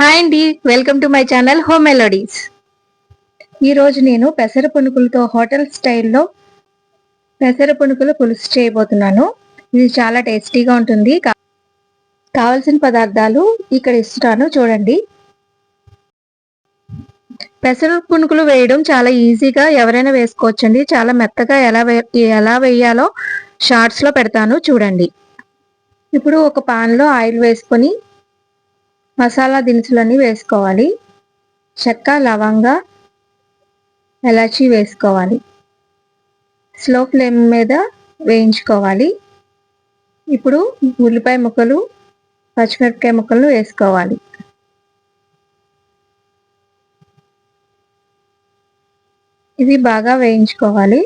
Hi అండి welcome to my channel home melodies ఈరోజు నేను పెసర పునుకులతో హోటల్ స్టైల్లో పెసర పునుకులు పులుసు చేయబోతున్నాను. ఇది చాలా టేస్టీగా ఉంటుంది. కావలసిన పదార్థాలు ఇక్కడ ఇస్తున్నాను చూడండి. పెసర పునుకులు వేయడం చాలా ఈజీగా ఎవరైనా వేసుకోవచ్చండి. చాలా మెత్తగా ఎలా వే ఎలా వేయాలో షార్ట్స్లో పెడతాను చూడండి. ఇప్పుడు ఒక పాన్లో ఆయిల్ వేసుకొని మసాలా దినుసులన్నీ వేసుకోవాలి. చెక్క లవంగ ఎలాచి వేసుకోవాలి. స్లో ఫ్లేమ్ మీద వేయించుకోవాలి. ఇప్పుడు ఉల్లిపాయ ముక్కలు పచ్చిమిరపకాయ ముక్కలు వేసుకోవాలి. ఇవి బాగా వేయించుకోవాలి.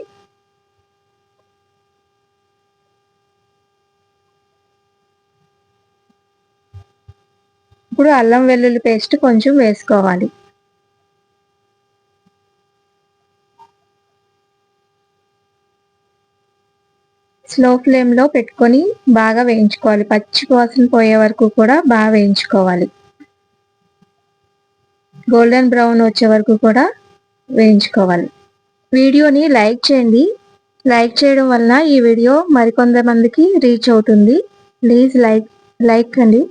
ఇప్పుడు అల్లం వెల్లుల్లి పేస్ట్ కొంచెం వేసుకోవాలి. స్లో ఫ్లేమ్లో పెట్టుకొని బాగా వేయించుకోవాలి. పచ్చి వాసన పోయే వరకు కూడా బాగా వేయించుకోవాలి. గోల్డెన్ బ్రౌన్ వచ్చే వరకు కూడా వేయించుకోవాలి. వీడియోని లైక్ చేయండి. లైక్ చేయడం వలన ఈ వీడియో మరికొంతమందికి రీచ్ అవుతుంది. ప్లీజ్ లైక్ లైక్ అండి.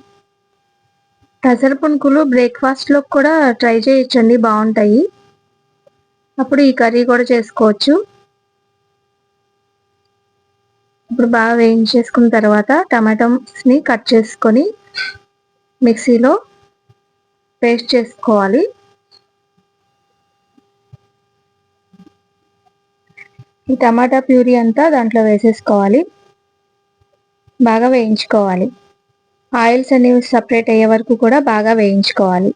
పెసర పునుకులు బ్రేక్ఫాస్ట్లో కూడా ట్రై చేయొచ్చండి బాగుంటాయి. అప్పుడు ఈ కర్రీ కూడా చేసుకోవచ్చు. ఇప్పుడు బాగా వేయించేసుకున్న తర్వాత టమాటోస్ని కట్ చేసుకొని మిక్సీలో పేస్ట్ చేసుకోవాలి. ఈ టమాటా ప్యూరీ అంతా దాంట్లో వేసేసుకోవాలి. బాగా వేయించుకోవాలి. ఆయిల్స్ అనేవి సపరేట్ అయ్యే వరకు కూడా బాగా వేయించుకోవాలి.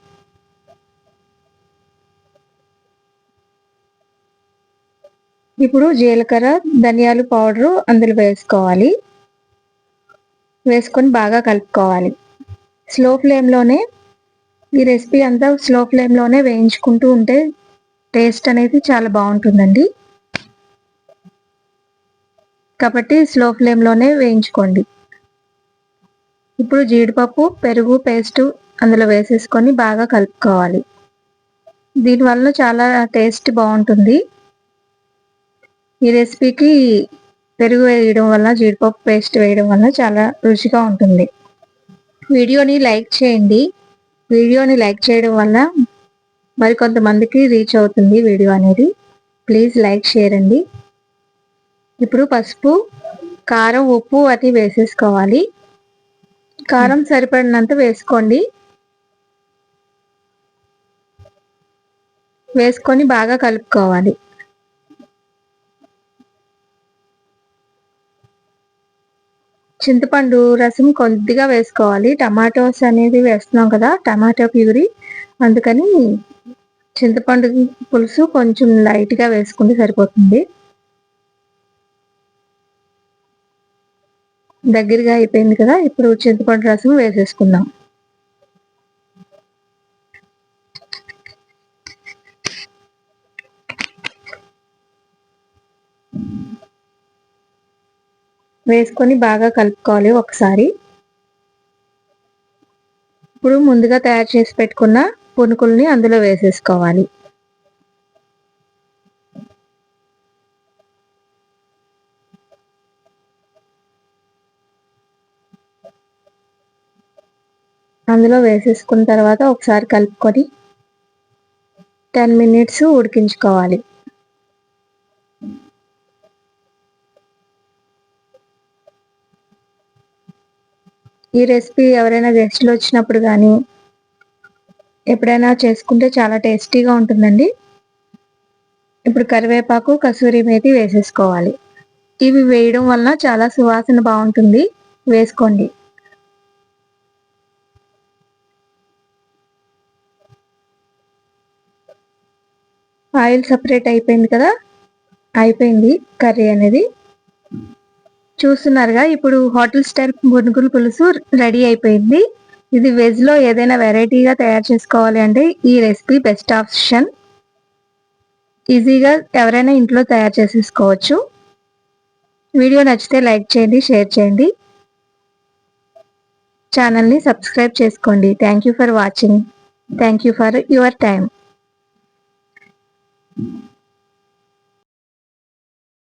ఇప్పుడు జీలకర్ర ధనియాలు పౌడరు అందులో వేసుకోవాలి. వేసుకొని బాగా కలుపుకోవాలి. స్లో ఫ్లేమ్లోనే ఈ రెసిపీ అంతా స్లో ఫ్లేమ్లోనే వేయించుకుంటూ ఉంటే టేస్ట్ అనేది చాలా బాగుంటుందండి. కాబట్టి స్లో ఫ్లేమ్లోనే వేయించుకోండి. ఇప్పుడు జీడిపప్పు పెరుగు పేస్ట్ అందులో వేసేసుకొని బాగా కలుపుకోవాలి. దీనివల్ల చాలా టేస్ట్ బాగుంటుంది. ఈ రెసిపీకి పెరుగు వేయడం వల్ల జీడిపప్పు పేస్ట్ వేయడం వల్ల చాలా రుచిగా ఉంటుంది. వీడియోని లైక్ చేయండి. వీడియోని లైక్ చేయడం వల్ల మరికొంతమందికి రీచ్ అవుతుంది వీడియో అనేది. ప్లీజ్ లైక్ షేర్ అండి. ఇప్పుడు పసుపు కారం ఉప్పు అది వేసేసుకోవాలి. కారం సరిపడినంత వేసుకోండి. వేసుకొని బాగా కలుపుకోవాలి. చింతపండు రసం కొద్దిగా వేసుకోవాలి. టమాటోస్ అనేది వేస్తున్నాం కదా టమాటో ప్యూరి. అందుకని చింతపండు పులుసు కొంచెం లైట్గా వేసుకుంటే సరిపోతుంది. దగ్గరగా అయిపోయింది కదా ఇప్పుడు చింతపండు రసం వేసేసుకుందాం. వేసుకొని బాగా కలుపుకోవాలి ఒకసారి. ఇప్పుడు ముందుగా తయారు చేసి పెట్టుకున్న పునుకుల్ని అందులో వేసేసుకోవాలి. అందులో వేసేసుకున్న తర్వాత ఒకసారి కలుపుకొని టెన్ మినిట్స్ ఉడికించుకోవాలి. ఈ రెసిపీ ఎవరైనా గెస్ట్లు వచ్చినప్పుడు కానీ ఎప్పుడైనా చేసుకుంటే చాలా టేస్టీగా ఉంటుందండి. ఇప్పుడు కరివేపాకు కసూరి మేతి వేసేసుకోవాలి. ఇవి వేయడం వలన చాలా సువాసన బాగుంటుంది. వేసుకోండి. ఆయిల్ సపరేట్ అయిపోయింది కదా? అయిపోయింది కర్రీ అనేది. చూస్తున్నారుగా ఇప్పుడు హోటల్ స్టైల్ మునుగులు పులుసు రెడీ అయిపోయింది. ఇది వెజ్లో ఏదైనా వెరైటీగా తయారు చేసుకోవాలి అంటే ఈ రెసిపీ బెస్ట్ ఆప్షన్. ఈజీగా ఎవరైనా ఇంట్లో తయారు చేసేసుకోవచ్చు. వీడియో నచ్చితే లైక్ చేయండి షేర్ చేయండి. ఛానల్ని సబ్స్క్రైబ్ చేసుకోండి. Thank you for watching. Thank you for your time you.